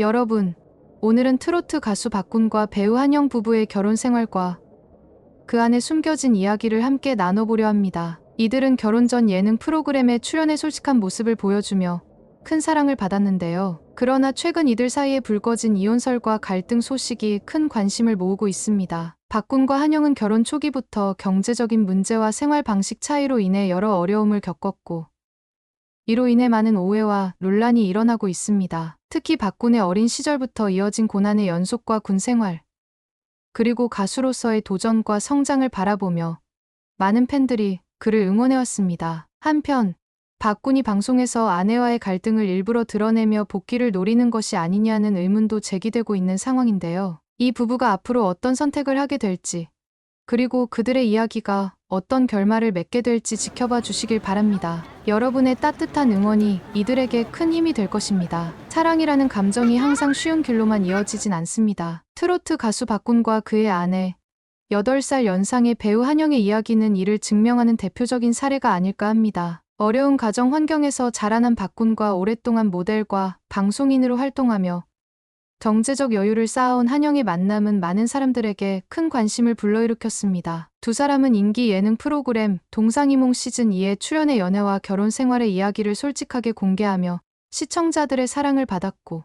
여러분, 오늘은 트로트 가수 박군과 배우 한영 부부의 결혼 생활과 그 안에 숨겨진 이야기를 함께 나눠보려 합니다. 이들은 결혼 전 예능 프로그램에 출연해 솔직한 모습을 보여주며 큰 사랑을 받았는데요. 그러나 최근 이들 사이에 불거진 이혼설과 갈등 소식이 큰 관심을 모으고 있습니다. 박군과 한영은 결혼 초기부터 경제적인 문제와 생활 방식 차이로 인해 여러 어려움을 겪었고, 이로 인해 많은 오해와 논란이 일어나고 있습니다. 특히 박군의 어린 시절부터 이어진 고난의 연속과 군 생활, 그리고 가수로서의 도전과 성장을 바라보며 많은 팬들이 그를 응원해왔습니다. 한편, 박군이 방송에서 아내와의 갈등을 일부러 드러내며 복귀를 노리는 것이 아니냐는 의문도 제기되고 있는 상황인데요. 이 부부가 앞으로 어떤 선택을 하게 될지, 그리고 그들의 이야기가 어떤 결말을 맺게 될지 지켜봐 주시길 바랍니다. 여러분의 따뜻한 응원이 이들에게 큰 힘이 될 것입니다. 사랑이라는 감정이 항상 쉬운 길로만 이어지진 않습니다. 트로트 가수 박군과 그의 아내, 8살 연상의 배우 한영의 이야기는 이를 증명하는 대표적인 사례가 아닐까 합니다. 어려운 가정 환경에서 자라난 박군과 오랫동안 모델과 방송인으로 활동하며 경제적 여유를 쌓아온 한영의 만남은 많은 사람들에게 큰 관심을 불러일으켰습니다. 두 사람은 인기 예능 프로그램 동상이몽 시즌2에 출연해 연애와 결혼 생활의 이야기를 솔직하게 공개하며 시청자들의 사랑을 받았고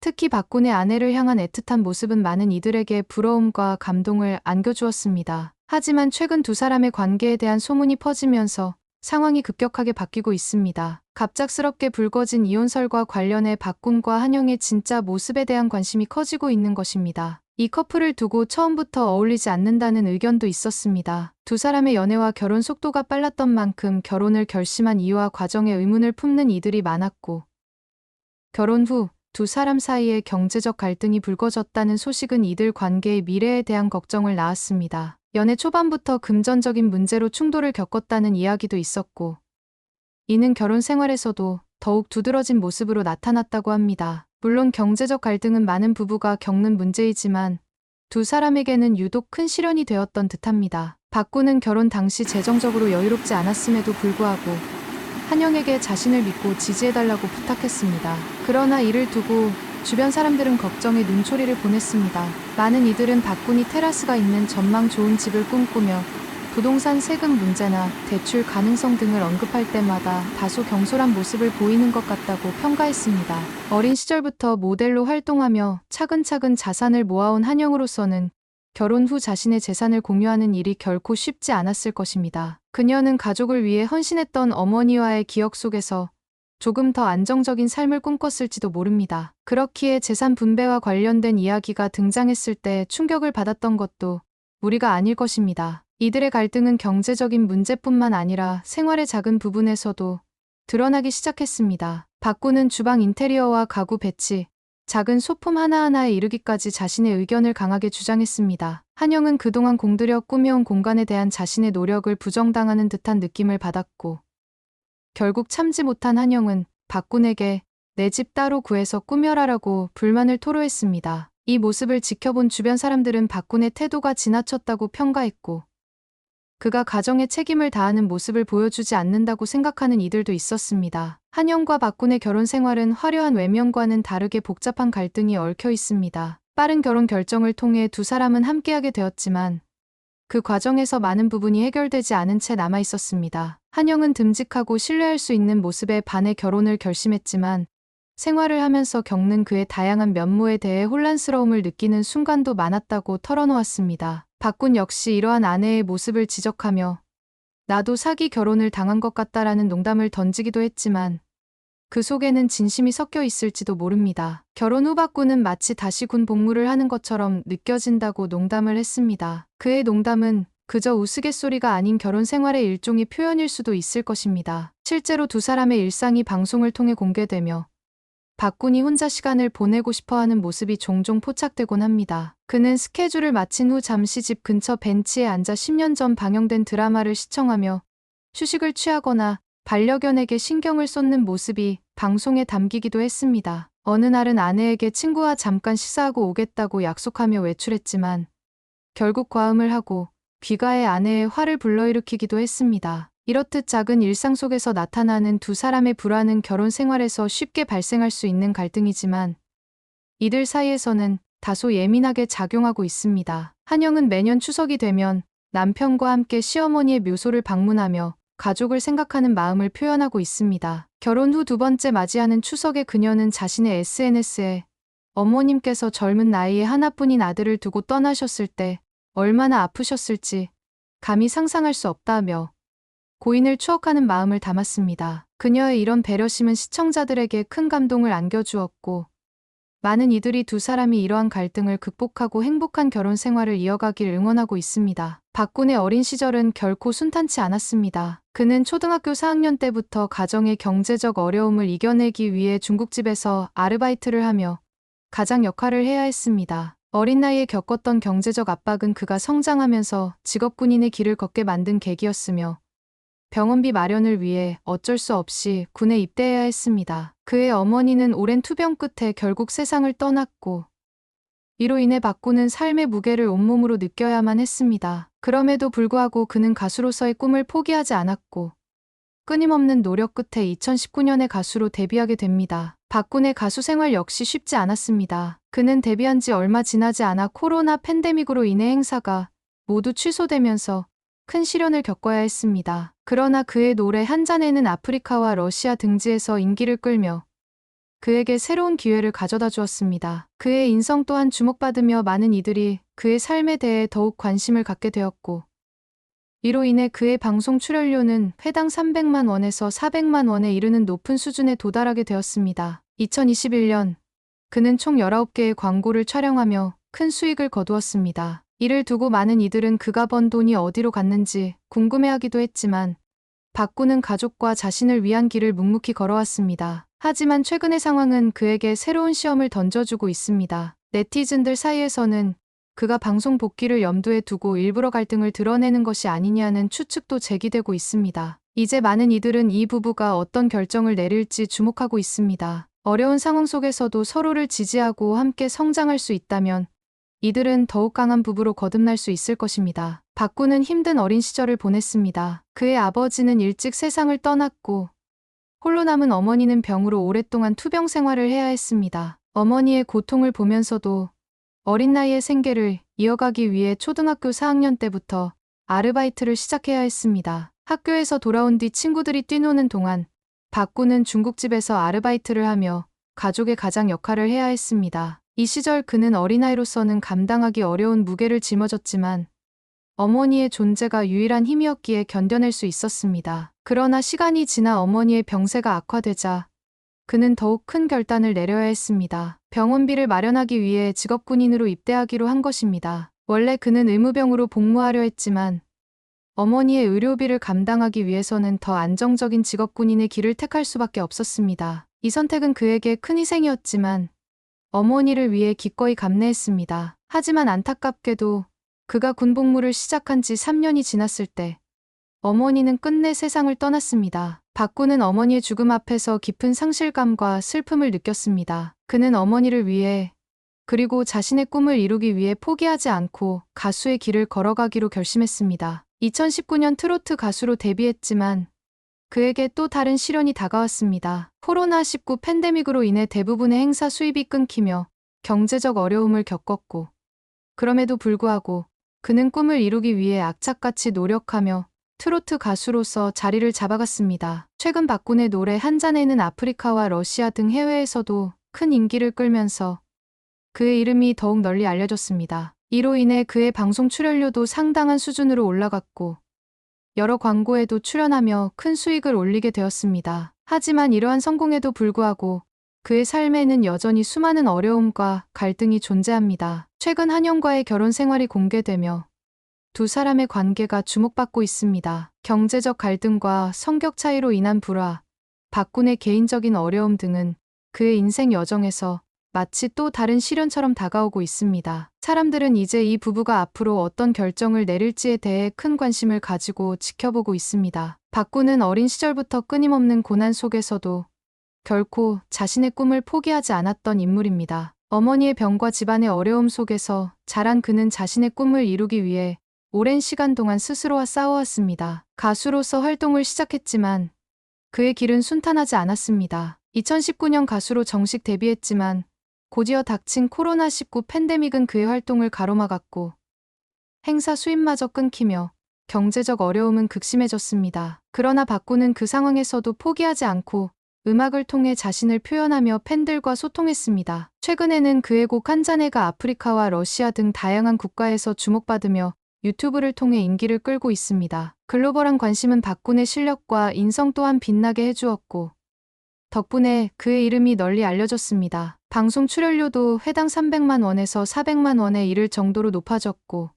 특히 박군의 아내를 향한 애틋한 모습은 많은 이들에게 부러움과 감동을 안겨주었습니다. 하지만 최근 두 사람의 관계에 대한 소문이 퍼지면서 상황이 급격하게 바뀌고 있습니다. 갑작스럽게 불거진 이혼설과 관련해 박군과 한영의 진짜 모습에 대한 관심이 커지고 있는 것입니다. 이 커플을 두고 처음부터 어울리지 않는다는 의견도 있었습니다. 두 사람의 연애와 결혼 속도가 빨랐던 만큼 결혼을 결심한 이유와 과정에 의문을 품는 이들이 많았고, 결혼 후 두 사람 사이에 경제적 갈등이 불거졌다는 소식은 이들 관계의 미래에 대한 걱정을 낳았습니다. 연애 초반부터 금전적인 문제로 충돌을 겪었다는 이야기도 있었고, 이는 결혼 생활에서도 더욱 두드러진 모습으로 나타났다고 합니다. 물론 경제적 갈등은 많은 부부가 겪는 문제이지만 두 사람에게는 유독 큰 시련이 되었던 듯합니다. 박구는 결혼 당시 재정적으로 여유롭지 않았음에도 불구하고 한영에게 자신을 믿고 지지해달라고 부탁했습니다. 그러나 이를 두고 주변 사람들은 걱정에 눈초리를 보냈습니다. 많은 이들은 박군이 테라스가 있는 전망 좋은 집을 꿈꾸며 부동산 세금 문제나 대출 가능성 등을 언급할 때마다 다소 경솔한 모습을 보이는 것 같다고 평가했습니다. 어린 시절부터 모델로 활동하며 차근차근 자산을 모아온 한영으로서는 결혼 후 자신의 재산을 공유하는 일이 결코 쉽지 않았을 것입니다. 그녀는 가족을 위해 헌신했던 어머니와의 기억 속에서 조금 더 안정적인 삶을 꿈꿨을지도 모릅니다. 그렇기에 재산 분배와 관련된 이야기가 등장했을 때 충격을 받았던 것도 무리가 아닐 것입니다. 이들의 갈등은 경제적인 문제뿐만 아니라 생활의 작은 부분에서도 드러나기 시작했습니다. 박구는 주방 인테리어와 가구 배치, 작은 소품 하나하나에 이르기까지 자신의 의견을 강하게 주장했습니다. 한영은 그동안 공들여 꾸며온 공간에 대한 자신의 노력을 부정당하는 듯한 느낌을 받았고, 결국 참지 못한 한영은 박군에게 내 집 따로 구해서 꾸며라라고 불만을 토로했습니다. 이 모습을 지켜본 주변 사람들은 박군의 태도가 지나쳤다고 평가했고, 그가 가정에 책임을 다하는 모습을 보여주지 않는다고 생각하는 이들도 있었습니다. 한영과 박군의 결혼 생활은 화려한 외면과는 다르게 복잡한 갈등이 얽혀 있습니다. 빠른 결혼 결정을 통해 두 사람은 함께하게 되었지만 그 과정에서 많은 부분이 해결되지 않은 채 남아 있었습니다. 한영은 듬직하고 신뢰할 수 있는 모습에 반해 결혼을 결심했지만 생활을 하면서 겪는 그의 다양한 면모에 대해 혼란스러움을 느끼는 순간도 많았다고 털어놓았습니다. 박군 역시 이러한 아내의 모습을 지적하며 나도 사기 결혼을 당한 것 같다라는 농담을 던지기도 했지만 그 속에는 진심이 섞여 있을지도 모릅니다. 결혼 후 박군은 마치 다시 군 복무를 하는 것처럼 느껴진다고 농담을 했습니다. 그의 농담은 그저 우스갯소리가 아닌 결혼 생활의 일종의 표현일 수도 있을 것입니다. 실제로 두 사람의 일상이 방송을 통해 공개되며 박군이 혼자 시간을 보내고 싶어 하는 모습이 종종 포착되곤 합니다. 그는 스케줄을 마친 후 잠시 집 근처 벤치에 앉아 10년 전 방영된 드라마를 시청하며 휴식을 취하거나 반려견에게 신경을 쏟는 모습이 방송에 담기기도 했습니다. 어느 날은 아내에게 친구와 잠깐 식사하고 오겠다고 약속하며 외출했지만 결국 과음을 하고 귀가해 아내의 화를 불러일으키기도 했습니다. 이렇듯 작은 일상 속에서 나타나는 두 사람의 불안은 결혼 생활에서 쉽게 발생할 수 있는 갈등이지만 이들 사이에서는 다소 예민하게 작용하고 있습니다. 한영은 매년 추석이 되면 남편과 함께 시어머니의 묘소를 방문하며 가족을 생각하는 마음을 표현하고 있습니다. 결혼 후 두 번째 맞이하는 추석에 그녀는 자신의 SNS에 어머님께서 젊은 나이에 하나뿐인 아들을 두고 떠나셨을 때 얼마나 아프셨을지 감히 상상할 수 없다며 고인을 추억하는 마음을 담았습니다. 그녀의 이런 배려심은 시청자들에게 큰 감동을 안겨주었고 많은 이들이 두 사람이 이러한 갈등을 극복하고 행복한 결혼 생활을 이어가길 응원하고 있습니다. 박군의 어린 시절은 결코 순탄치 않았습니다. 그는 초등학교 4학년 때부터 가정의 경제적 어려움을 이겨내기 위해 중국집에서 아르바이트를 하며 가장 역할을 해야 했습니다. 어린 나이에 겪었던 경제적 압박은 그가 성장하면서 직업군인의 길을 걷게 만든 계기였으며 병원비 마련을 위해 어쩔 수 없이 군에 입대해야 했습니다. 그의 어머니는 오랜 투병 끝에 결국 세상을 떠났고 이로 인해 박구는 삶의 무게를 온몸으로 느껴야만 했습니다. 그럼에도 불구하고 그는 가수로서의 꿈을 포기하지 않았고 끊임없는 노력 끝에 2019년에 가수로 데뷔하게 됩니다. 박군의 가수 생활 역시 쉽지 않았습니다. 그는 데뷔한 지 얼마 지나지 않아 코로나 팬데믹으로 인해 행사가 모두 취소되면서 큰 시련을 겪어야 했습니다. 그러나 그의 노래 한 잔에는 아프리카와 러시아 등지에서 인기를 끌며 그에게 새로운 기회를 가져다 주었습니다. 그의 인성 또한 주목받으며 많은 이들이 그의 삶에 대해 더욱 관심을 갖게 되었고 이로 인해 그의 방송 출연료는 회당 300만 원에서 400만 원에 이르는 높은 수준에 도달하게 되었습니다. 2021년 그는 총 19개의 광고를 촬영하며 큰 수익을 거두었습니다. 이를 두고 많은 이들은 그가 번 돈이 어디로 갔는지 궁금해하기도 했지만 박구는 가족과 자신을 위한 길을 묵묵히 걸어왔습니다. 하지만 최근의 상황은 그에게 새로운 시험을 던져주고 있습니다. 네티즌들 사이에서는 그가 방송 복귀를 염두에 두고 일부러 갈등을 드러내는 것이 아니냐는 추측도 제기되고 있습니다. 이제 많은 이들은 이 부부가 어떤 결정을 내릴지 주목하고 있습니다. 어려운 상황 속에서도 서로를 지지하고 함께 성장할 수 있다면 이들은 더욱 강한 부부로 거듭날 수 있을 것입니다. 박구는 힘든 어린 시절을 보냈습니다. 그의 아버지는 일찍 세상을 떠났고 홀로 남은 어머니는 병으로 오랫동안 투병 생활을 해야 했습니다. 어머니의 고통을 보면서도 어린 나이에 생계를 이어가기 위해 초등학교 4학년 때부터 아르바이트를 시작해야 했습니다. 학교에서 돌아온 뒤 친구들이 뛰노는 동안 박구는 중국집에서 아르바이트를 하며 가족의 가장 역할을 해야 했습니다. 이 시절 그는 어린아이로서는 감당하기 어려운 무게를 짊어졌지만 어머니의 존재가 유일한 힘이었기에 견뎌낼 수 있었습니다. 그러나 시간이 지나 어머니의 병세가 악화되자 그는 더욱 큰 결단을 내려야 했습니다. 병원비를 마련하기 위해 직업군인으로 입대하기로 한 것입니다. 원래 그는 의무병으로 복무하려 했지만 어머니의 의료비를 감당하기 위해서는 더 안정적인 직업군인의 길을 택할 수밖에 없었습니다. 이 선택은 그에게 큰 희생이었지만 어머니를 위해 기꺼이 감내했습니다. 하지만 안타깝게도 그가 군복무를 시작한 지 3년이 지났을 때 어머니는 끝내 세상을 떠났습니다. 박구는 어머니의 죽음 앞에서 깊은 상실감과 슬픔을 느꼈습니다. 그는 어머니를 위해 그리고 자신의 꿈을 이루기 위해 포기하지 않고 가수의 길을 걸어가기로 결심했습니다. 2019년 트로트 가수로 데뷔했지만 그에게 또 다른 시련이 다가왔습니다. 코로나19 팬데믹으로 인해 대부분의 행사 수입이 끊기며 경제적 어려움을 겪었고, 그럼에도 불구하고 그는 꿈을 이루기 위해 악착같이 노력하며 트로트 가수로서 자리를 잡아갔습니다. 최근 박군의 노래 한 잔에는 아프리카와 러시아 등 해외에서도 큰 인기를 끌면서 그의 이름이 더욱 널리 알려졌습니다. 이로 인해 그의 방송 출연료도 상당한 수준으로 올라갔고 여러 광고에도 출연하며 큰 수익을 올리게 되었습니다. 하지만 이러한 성공에도 불구하고 그의 삶에는 여전히 수많은 어려움과 갈등이 존재합니다. 최근 한영과의 결혼 생활이 공개되며 두 사람의 관계가 주목받고 있습니다. 경제적 갈등과 성격 차이로 인한 불화, 박군의 개인적인 어려움 등은 그의 인생 여정에서 마치 또 다른 시련처럼 다가오고 있습니다. 사람들은 이제 이 부부가 앞으로 어떤 결정을 내릴지에 대해 큰 관심을 가지고 지켜보고 있습니다. 박구는 어린 시절부터 끊임없는 고난 속에서도 결코 자신의 꿈을 포기하지 않았던 인물입니다. 어머니의 병과 집안의 어려움 속에서 자란 그는 자신의 꿈을 이루기 위해 오랜 시간 동안 스스로와 싸워왔습니다. 가수로서 활동을 시작했지만 그의 길은 순탄하지 않았습니다. 2019년 가수로 정식 데뷔했지만 곧이어 닥친 코로나19 팬데믹은 그의 활동을 가로막았고 행사 수입마저 끊기며 경제적 어려움은 극심해졌습니다. 그러나 박군은 그 상황에서도 포기하지 않고 음악을 통해 자신을 표현하며 팬들과 소통했습니다. 최근에는 그의 곡 한 잔해가 아프리카와 러시아 등 다양한 국가에서 주목받으며 유튜브를 통해 인기를 끌고 있습니다. 글로벌한 관심은 박군의 실력과 인성 또한 빛나게 해주었고 덕분에 그의 이름이 널리 알려졌습니다. 방송 출연료도 회당 300만 원에서 400만 원에 이를 정도로 높아졌고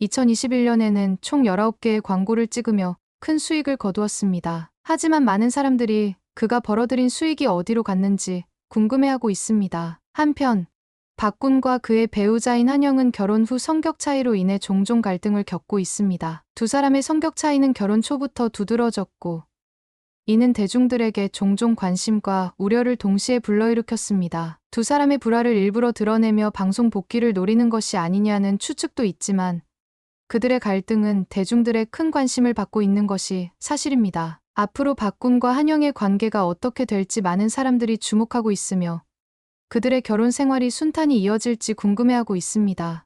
2021년에는 총 19개의 광고를 찍으며 큰 수익을 거두었습니다. 하지만 많은 사람들이 그가 벌어들인 수익이 어디로 갔는지 궁금해하고 있습니다. 한편 박군과 그의 배우자인 한영은 결혼 후 성격 차이로 인해 종종 갈등을 겪고 있습니다. 두 사람의 성격 차이는 결혼 초부터 두드러졌고 이는 대중들에게 종종 관심과 우려를 동시에 불러일으켰습니다. 두 사람의 불화를 일부러 드러내며 방송 복귀를 노리는 것이 아니냐는 추측도 있지만 그들의 갈등은 대중들의 큰 관심을 받고 있는 것이 사실입니다. 앞으로 박군과 한영의 관계가 어떻게 될지 많은 사람들이 주목하고 있으며 그들의 결혼 생활이 순탄히 이어질지 궁금해하고 있습니다.